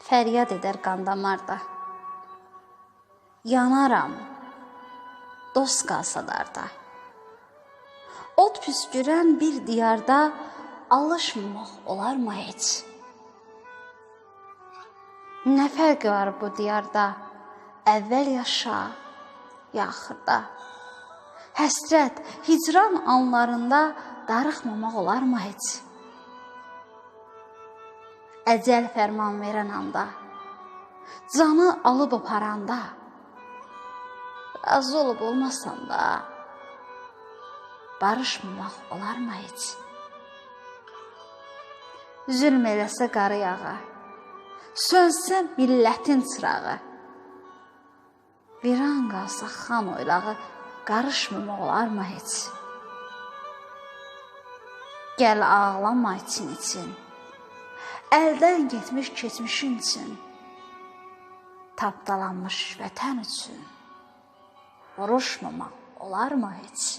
Fəryad edər qan damarda. Yanaram. Dost qalsa darda. Ot püskürən bir diyarda alışmamaq olarmı heç? Nə fərqi var bu diyarda? Əvvəl yaşa, ya axırda. Həsrət, hicran anlarında darıxmamaq olarmı heç? Əcəl fərman verən anda, canı alıb aparanda, razı olub olmasan da, barışmamaq olarmı heç? Zülm eləsə qarı yağı, sönsə millətin çırağı, viran qalsa xan oylağı, qarışmamaq olarmı heç? Gəl ağlama için-için, əldən getmiş keçmişin üçün, tapdalanmış vətən üçün, vuruşmamaq olarmı heç?